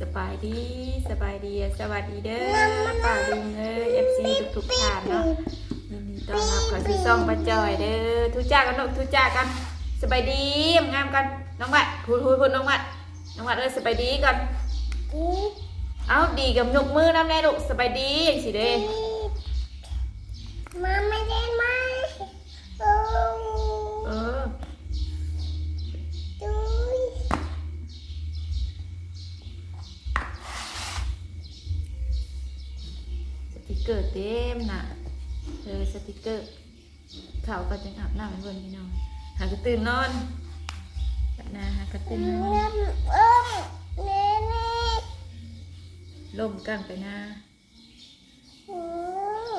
สบายดีสบายดีสวัสดีเด้อป้าลุงเอ้ยเอฟซีทุกๆท่านเนาะยินดีต้อนรับเข้าสู่ช่องป้าจอยเด้อทุกจ้ากันลูกทุกจ้ากันสบายดีงามกันน้องวัดพูดพูดพูดน้องวัดน้องวัดเอ้ยสบายดีกันเอาดีกับยกมือน้ำแน่ลูกสบายดีอย่างสิเด้มาไม่ได้มา เกอร์เต็มหน่ะเออสติกเกอร์เขาก็จะอาบน้ำให้เพื่อนพี่น้องหากระตื่นนอนนะหากระตื่นนอนล่มกันไปหน้า อืม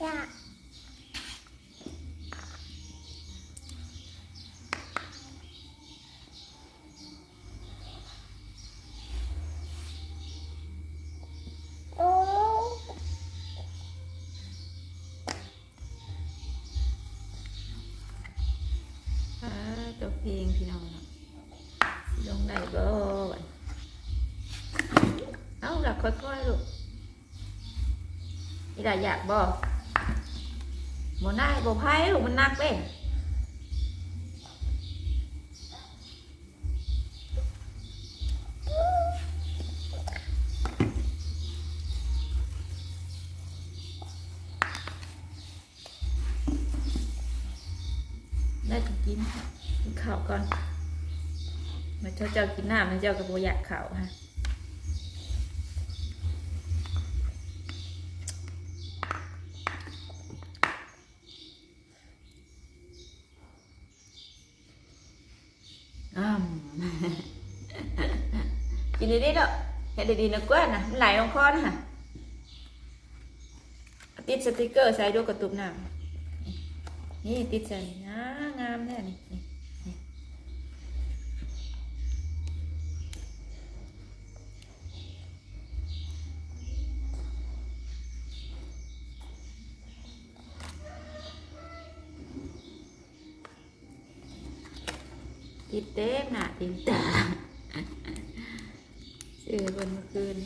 อยาก โอ้ อ่าตัวเพลงพี่น้องเนาะ สิลงได้บ่บัดเอ้าหลักค่อยๆลูกนี่ล่ะอยากบ่บ่ได้บ่ไพ่ลูกมันหนักเด้ได้ก็กินกินข้าวก่อน มาเจ้าเจ้ากินน้ำนะเจ้าก็บ่อยากข้าวฮะอ้ามกินดีๆเนาะเห็นดีๆนะกว่านะมันไหลลงคอนะฮะเอาติดสติกเกอร์ใส่ดูกระตุกน้ำนี่ติดใส่นะงามแน่นี่ติดเต็มหน้าเต็มตาซื้อบนเมื่อคืน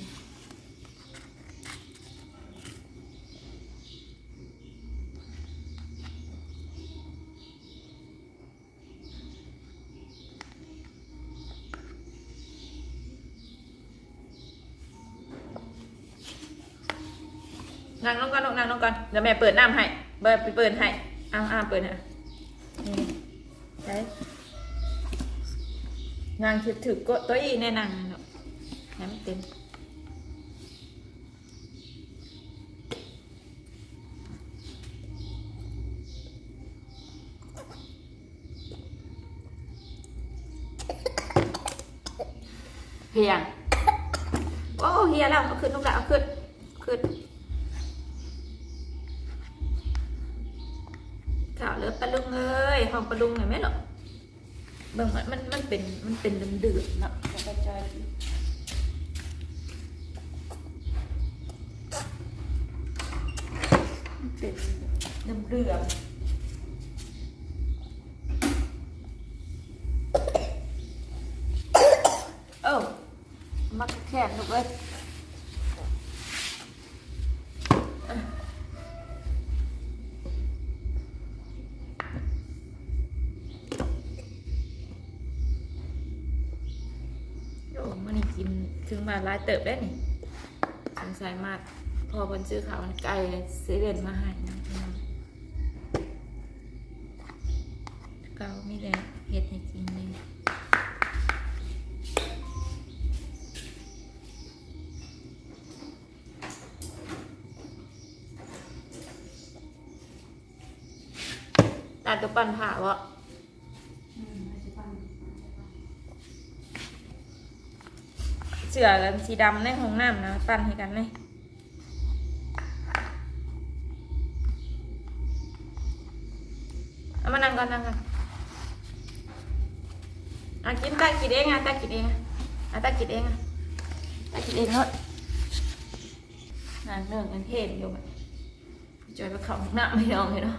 นั่งลงก่อนนั่งลงก่อนเดี๋ยวแม่เปิดน้ำให้เปิดเปิดให้อ้าวอ้าวเปิดให้ นางถือถือก็ตัวอีแน่นางเนาะให้มันเต็มเฮียโอ้เฮียแล้วเอาขึ้นลูกละเอาขึ้นขึ้นข่าวเลิฟปลาลุงเอ้ยห้องปลาลุงเห็นไหมหรอ เบิ่งมันมันเป็นมันเป็นเดือดๆนะกระจายนเป็นเดือดเออมักแขนลูกเอ้ย โอ้มันนี่กินถึงมาลายเติบได้นี่สงสัยมาก พอคนซื้อข่าวมันไกลเซเว่นมาให้นะเกามีแต่เห็ดให้กินเลยตัดตัวปั่นผ่าวะ เสือกับสีดำในห้องน้ำนะปั้นให้กันเลยเอามานั่งก่อนนั่งก่อนอะกินตากินเองอะตากินเองอะตากินเองอะตากินเองเนอะนั่งเนื่องกันเทศอยู่แบบจอยไปเขาหน้ำไม่ยอมเลยเนาะ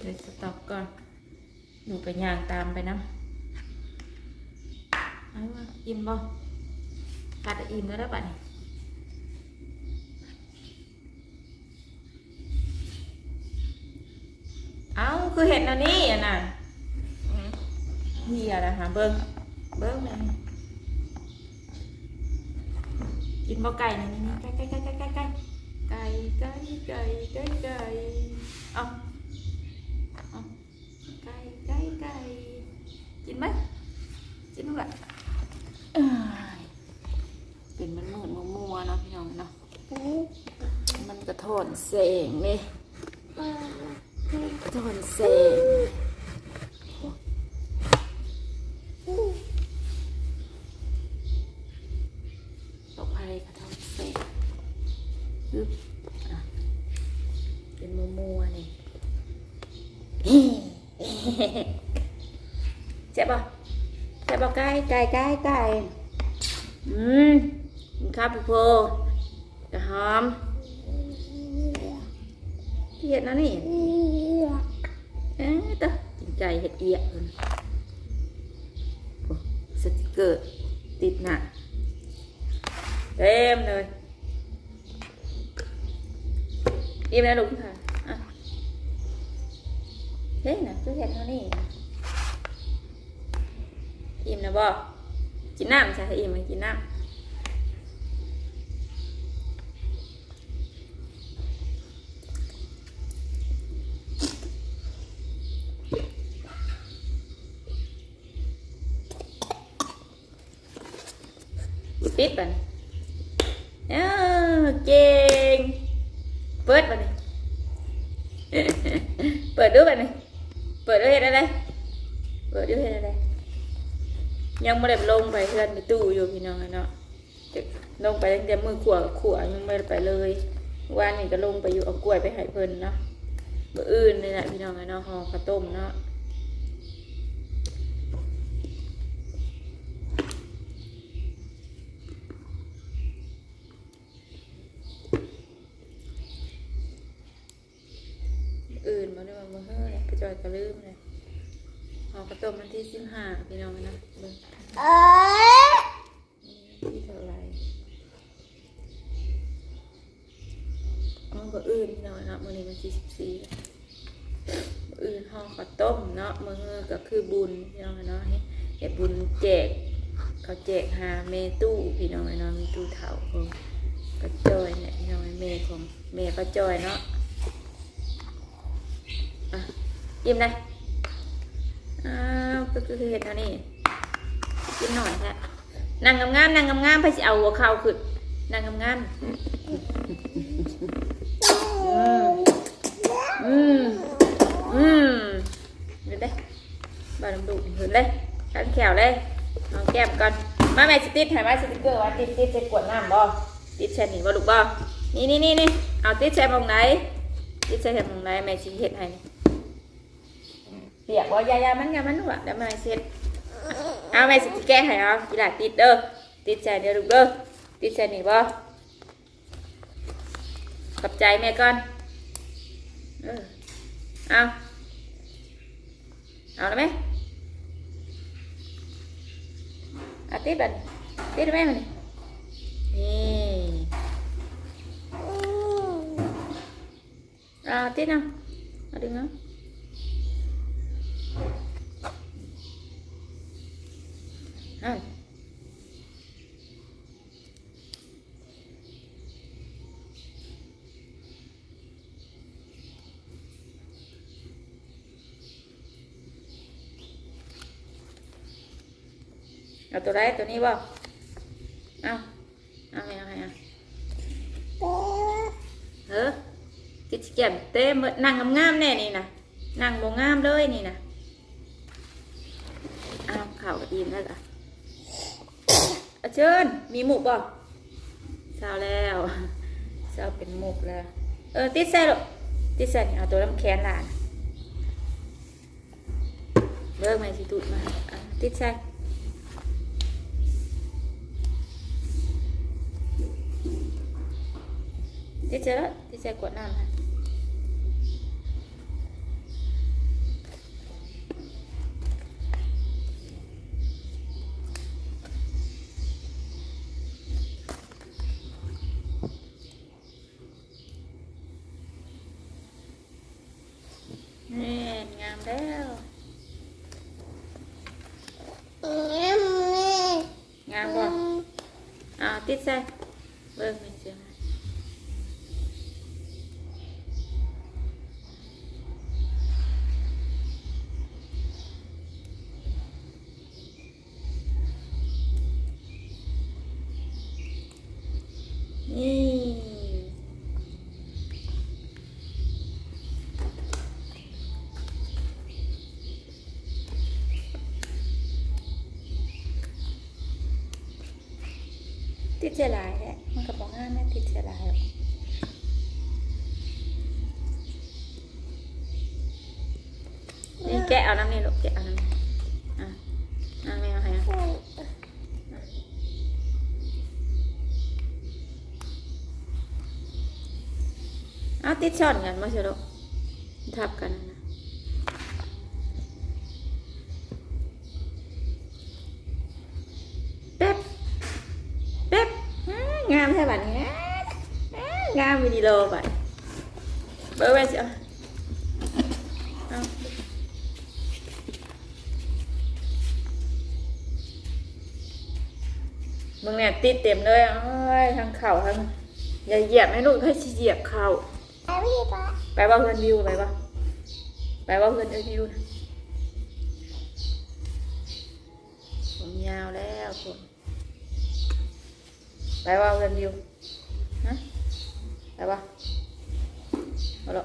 เลยสต็อปก่อนหนูไปย่างตามไปนะ อาวะอิ่มบ่กัดอิ่มแล้วได้ปะนี่ยเอาคือเห็นอันนี้อะน่ะอืมเฮียนะฮะเบิ้งเบิ้งเลยกินบ่ไก่นะนี่นี่ไก่ไก่ไก่ไก่ไก่ไก่ไก่ไก่ไก่ไก่ไก่เอาเอาไก่ไก่ไก่กินไหมกินมั้งละเอ้ยเป็นมันมืดมัวๆเนาะพี่น้องเนาะมันกระโทน เสงนี่กระโทนเสงตกภัยกระทนเสงอึ๊บเป็นมัวๆนี่เจ็บปะเจ็บปะไก่ไก่ไก่ไก่อืมกินข้าวปูโพกระหอม เห็นนะนี่เอ๊ะตะจินใจเห็ดเอียเพิ่นโอ้สติกเกอร์ติดหนักเต็มเลยอิ่มแล้วลูกค่ะอะเฮ้ยนะคือเห็ดเท่านี้อิ่มนะบ่กินน้ำใช่อิ่มไหมกินน้ำ ปิดบันเออเก่ง เปิดบันเปิดดูบันเปิดดูเห็ดอะไร เปิดดูเห็ดอะไร ยังไม่ได้ลงไปเพื่อนในตู้อยู่พี่น้องเนาะลงไปตั้งแต่มือขวขวยังไม่ได้ไปเลยวันนี้ก็ลงไปอยู่เอากล้วยไปให้เพิ่นเนาะเมื่ออื่นนี่แหละพี่น้องเนาะห่อข้าวต้มเนาะมื้ออื่นมาได้มาเมื่อเฮ้ยไปจ อยก็ลืมเลยห่อข้าวต้มวันที่สิบห้าพี่น้องนะเบิ่งเออที่เท่าไหรอ๋อก็อื่นพี่น้อยเนาะมื้อนี้มันที่สิบสี่อื่นห่อข้าวต้มเนาะมื้อก็คือบุญพี่น้องเนาะเฮ็ดบุญแจกเขาแจกหาเมตู้พี่น้องเนาะมีตู้เถาของกระจอยเนี่ยพี่น้องเมของเมกระจอยเนาะ ยิ้มเลยอ้าวก็คือเห็นเท่านี้กินหน่อยแท้นางงามๆนางงามๆเพื่อจะเอาหัวเข่าขึ้นนางงามๆอืมอืมอืมเห็นได้บาดมดุเห็นเลยขันแขวเลยเอาแก้มก่อนมาแม่สติดให้มาสติกเกอร์ว่าติดติดใส่ขวดน้ำบ่ติดใส่หนีบ่ลูกบ่นี่นี่นี่นี่เอาติดใส่หมองไหนติดใส่หมองไหนแม่ชี้เห็ดให้นี่ เปียกบ่ยายามันยามันหวะเดี๋ยวแม่เช็ดเอาแม่สิแก้ให้เอาอีหลาติดเด้อติดใจเด้อลูกเด้อติดใจนี่บ่ขอบใจแม่ก่อนเออเอาเอาแล้วไหมเอาติดบันติดได้ไหมมันนี่นี่เอาติดเอาเอาดึงเอาเอาเอาตัวไรตัวนี้บ่เอาเอาไม่เอาให้เอาเฮ้อกิจแก้มเต้มนั่งงามๆแน่นี่นะนั่งโมงามเลยนี่นะเอาเข่ากับอิ่มแล้วล่ะ อาเชิญมีหมูบ่เช้าแล้วเช้าเป็นหมูกแล้ว เออติดใส่ลูกติดใส่เอาตัวลำแขนหลานเบิกมาสิตูดมาอะติดใส่ติดเจอแล้วติดเจอกวดน้ำค่ะนี่งามแล้ว งามบ่ อ่าติดใส่เบิ่งไม่เจอมานี่ติ ดเสียหลายแหละมันก็บอกง่ายแม่ติดเสียหลายนี่แกะเอาน้ำนี่ลูกแกะเอาน้ำอะน้ำไม่เอาให้อะเอาติดช้อนกันมาเชียวลูกทับกันนะแป๊บ เป๊บอ่างามแค่บัดนี้อ่าอ่างามวิดี โอบัดเบอร์ไว้สิอาเอามึงเนี่ยติดเต็มเลยอ้ยทั้งเข่าทั้งอย่าเหยียบให้ลูกให้เหยียบเข่าไปว่าเพื่อนวิวไปว่าไปว่าเพื่อนเอ้ยวิวผมยาวแล้วผมไปว่าเพื่อนวิวฮะ ไปว่าเอาละ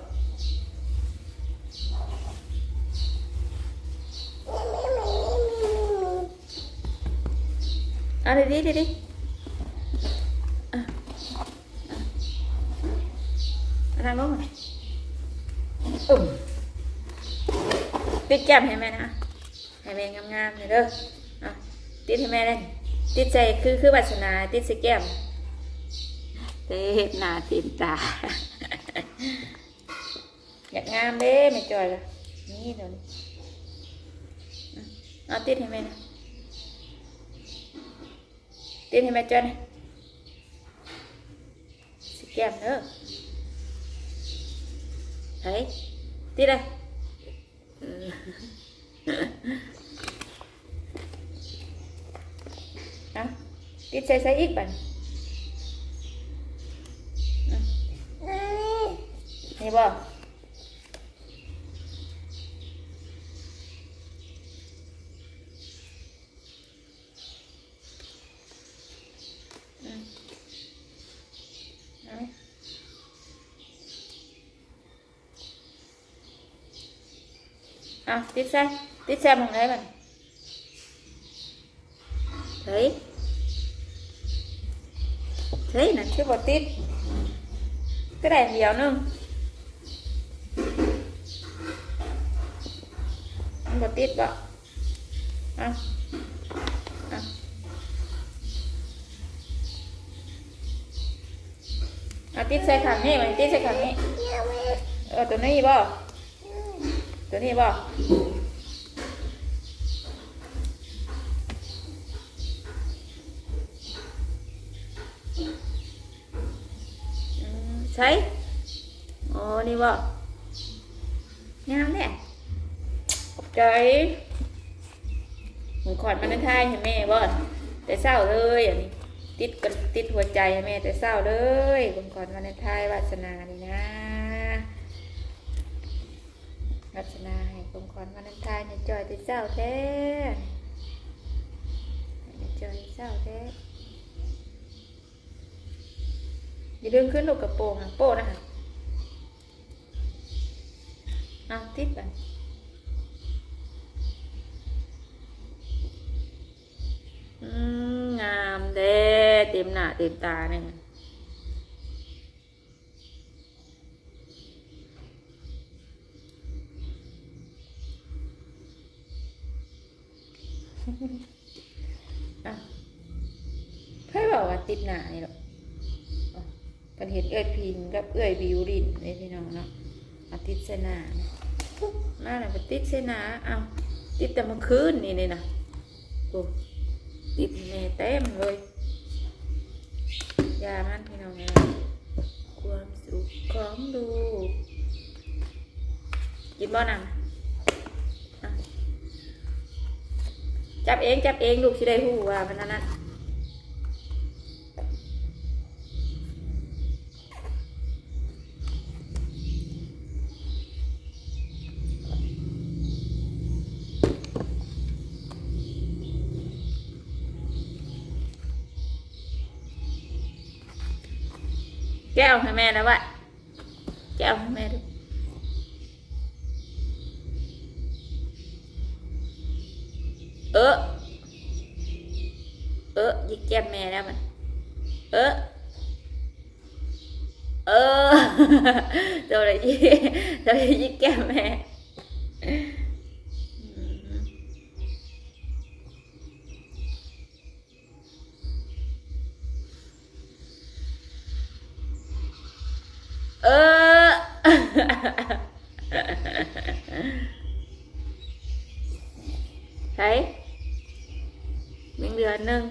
เอาดิดิดิดิอะอะเอางโน้นมาอึมติดแก้มให้แม่นะ ให้แม่งามๆเลยเด้ออะติดให้แม่เลยติดใจคือคือวัสนาติดใส่แก้ม เต็มหน้าเต็มตา อยากงามเด้ไม่จอยละนี่เดี๋ยวนี้เอาติดให้แม่นะติดให้แม่จอยนะสแกมเด้อเฮ้ยติดเลยเออเอาติดใส่ใส่อีกบันนี่ บ่อืมเอาไหมเอาติดใส่ติดใส่ห มองไหนบัน thấy thấy nè cái bọt tít cái đèn nhiều nữa Ăn bọt tít bọ à. À. À, tít xe khẳng nhé mày tít xe khẳng nhé ờ tụi này bò tụi này bò Ừ, ใช่โอ้นี่บ่งามเนี่ยขอบ ใจหมูขอดมันท้ายให้แม่บ่แต่เศร้าเลยอันนี้ติดกันติดหัวใจให้แม่แต่เศร้าเลยผมก่อนมันท้ายวาสนานี่นะวาสนาให้ผมก่อนมันท้ายในจอยแต่เศร้าแท้ในจอยเศร้าแท้อย่าดึงขึ้นลูกกระโปรงอะโป้นะคะเอาติดไปอืม งามเด้เต็มหน้าเต็มตาเนี่ยอะใครบอกว่าติดหน้านี่หรอกกันเห็นเอื้อยพิงกับเอื้อยบิวดินเลยพี่น้องเนาะอาทิตย์เสนามาหน่ะไปติดเสนาเอาติดแต่เมื่อคืนนี่นี่นะโอ้ ติดแม่เต็มเลยยามันพี่น้องนะความสุขของดูกินบ่นำอะจับเองจับเองลูกสิได้หูว่ามันนั่น นะแก้วให้แม่นะวะแก้วให้แม่ดูเออ เออยิกแก้มแม่แล้วมัน เออ เออ ตัวอะไรยิตัวอะไรยิกแก้มแม่อืมเออ ใช่หนึ่งเดือนหนึ่ง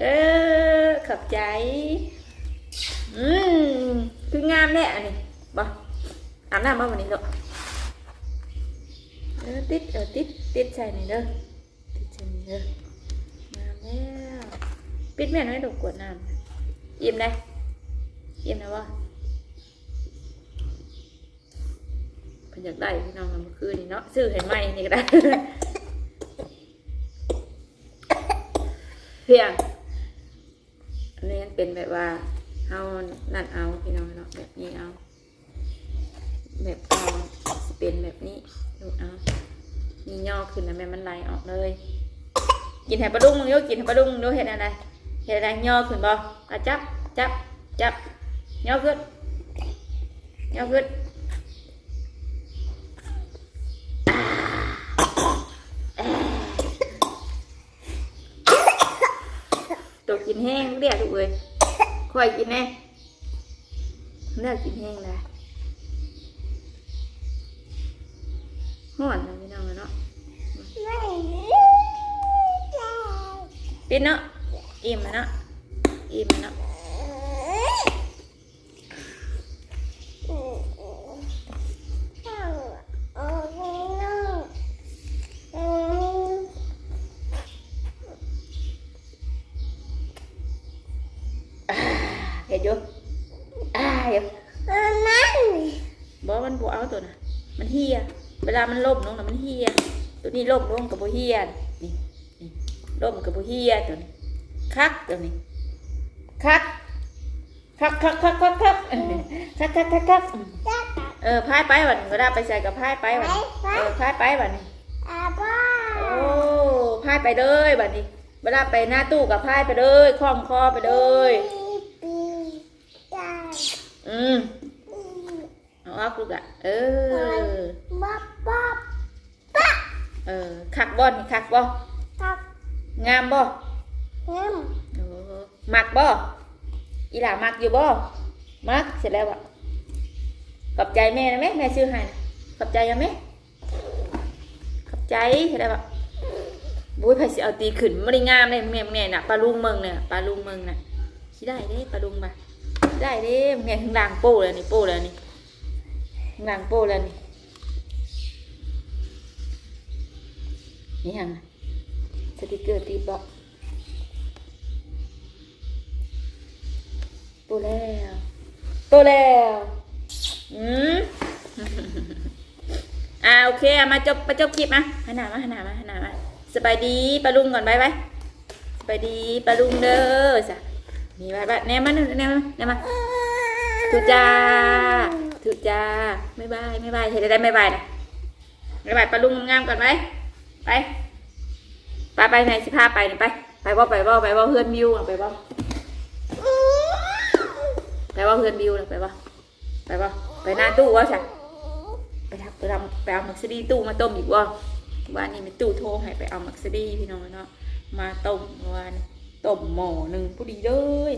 เออขับใจ อืมคืองามแน่อันนี้บ่อาบน้ำมาวันนี้ลูกเออติดเออติดติดใส่นี่เด้อติดใส่นี่เด้องามแล้วปิดแม่นไว้ดูกวดน้ำอิ่มได้อิ่มนะวะเพิ่นอยากได้พี่น้องเมื่อคืนนี่เนาะซื้อให้ใหม่นี่ก็ได้เพียงอันนี้เป็นแบบว่า เอานั่นเอาพี่น้องเนาะแบบนี้เอา แบบเอาสิเป็นแบบนี้ดูเอานี่ย่อขึ้นนะแม่มันไหลออกเลย กินให้ปลาดุ้งมึงดูกินให้ปลาดุ้งดูเห็นอะไรเห็นอะไรย่อขึ้นบ่อะจับจับจับย่อขึ้นย่อขึ้นอ่าตัวกินแห้งเรียกลูกเอ้ย ค่อยกินแน่เลือกกินแห้งเลยห่อนนะพี่น้องเนาะไม่ปิดเนาะอิ่มแล้วเนาะอิ่มแล้วเนาะ เห็นอยู่อ่าเห็นบอกมันบวเอาตัวน่ะ มันเฮีย เวลามันล่มลงน่ะมันเฮีย ตัวนี้ล่มลงกับโบเฮียนี่นี่ล่มกับโบเฮียตัวนี้คักตัวนี้คักคักคักคักคักคักเออคักคักคักคักอืมเออพายไปวันเวลาไปใส่กับพายไปวันเออพายไปวันนี้โอ้พายไปเลยบัดนี้เวลาไปหน้าตู้กับพายไปเลยคล้องคอไปเลยอื มเอาออกลูกอะเออเออคักบ่นี่คักบ่งามบ่โอ้มักบ่อีหล่ามักอยู่บ่มักเสร็จแล้วอะขอบใจแม่นะแม่แม่ซื้อให้นะขอบใจยังแม่ขอบใจเสร็จแล้วอะบุ้ยไผสิเอาตีขึ้นไม่ได้งามเลยแม่แม่น่ะปลาลุงเมืองเนี่ยปลาลุงเมืองน่ะสิได้เด้ปลาลุงมา ได้เด้แม่ข้างล่างโป้เลยนี่โป้เลยนี่ข้างล่างโป้เลยนี่นี่ยังน่ะสติกเกอร์ตีบล็อกโป้แล้วโป้แล้วอืมอ่าโอเคอมาจบมาจบคลิปมาหันหน้ามาหันหน้ามาหันหน้ามาสบายดีปลาลุงก่อนบายบายสบายดีปลาลุงเด้อจ้ะ นี่บายบายแนมมาแนมมาแนมมาถูกจ้าถูกจ้าไม่บายไม่บายเห็นได้ไม่บายนะไม่บายปลาลุงงามก่อนไหมไปไปไปไหนสิพาไปนี่ไปไปบ่ไปบ่ไปบ่เพื่อนวิวน่ะไปบ่ไปบ่เพื่อนวิวนะไปบ่ไปบ่ไปหน้าตู้วะจ้ะไปทำไปทำไปเอามักซดีตู้มาต้มอีกว่าวันนี้มีตู้โทรให้ไปเอามักซดีพี่น้องเนาะมาต้มเมื่อวาน ต้มหม้อหนึ่งผู้ดีเลย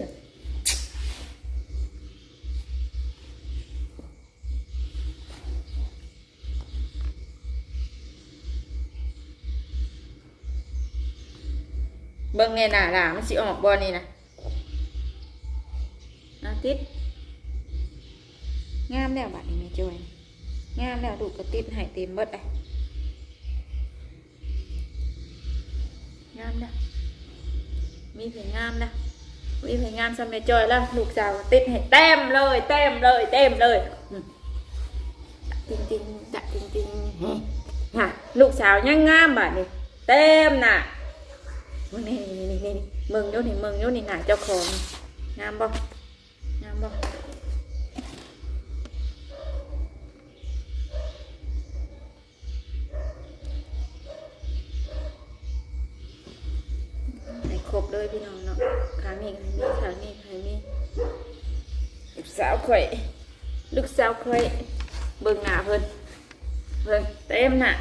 เบิ่งแน่หน่าล่ะมันสิออกบ่นี่นะอาติดงามแล้วบัดนี้แม่จอยงามแล้วดูกระติดให้เต็มเบิดเลยงามแล้ว มีเพลงงามนะมีเพลงงามสำเร็จจอยแล้วลูกสาวติดให้เต็มเลยเต็มเลยเต็มเลยจริงจริงๆจะจริงจริงๆน่ะลูกสาวยังงามบ่ะนี้เต็มน่ะมึงนี่นี่นี่นี่มึงโยนี่มึงโยนี่หน่ะเจ้าของงามบ่ ขามีใครมีขามีใครมีลูกสาวข่อยลูกสาวข่อยเบิ่งหน้าเพิ่นเบิ่งเต็มหน้า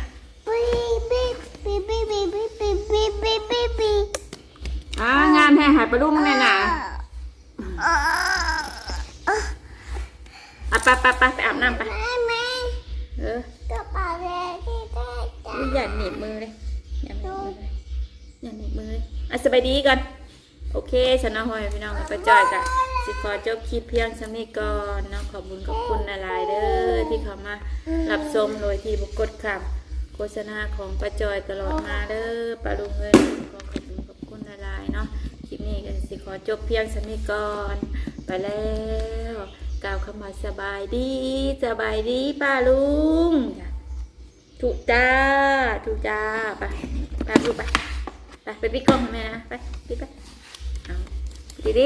บีบีบีบีบีบีบีบีบีบีบีอ่างานแท้หายไปรุ่งแน่น่ะอะไปไปไปไปอาบน้ำไปแม่แม่เออกระเป๋าแดงที่ได้จ้ะอย่าหนีบมือเลยอย่าหนีบมือเลยอย่าหนีบมือเลยอะสบายดีกัน โอเคฉันน้องหอยพี่น้องไปจอยกันสิขอจบคลิปเพียงสำนี้ก่อนเนาะขอบคุณขอบคุณหลายๆเด้อที่เข้ามารับชมโดยที่บุกดคำโฆษณาของป้าจอยตลอดมาเด้อป้าลุงเงินขอขอบคุณขอบคุณหลายๆเนาะคลิปนี้ก็สิขอจบเพียงสำนี้ก่อนไปแล้วกล่าวคำว่าสบายดีสบายดีป้าลุงถูกจ้าถูกจ้าไปไปลูกไปไปไปปิดกล้องให้แม่นะไปปิดไป ఇది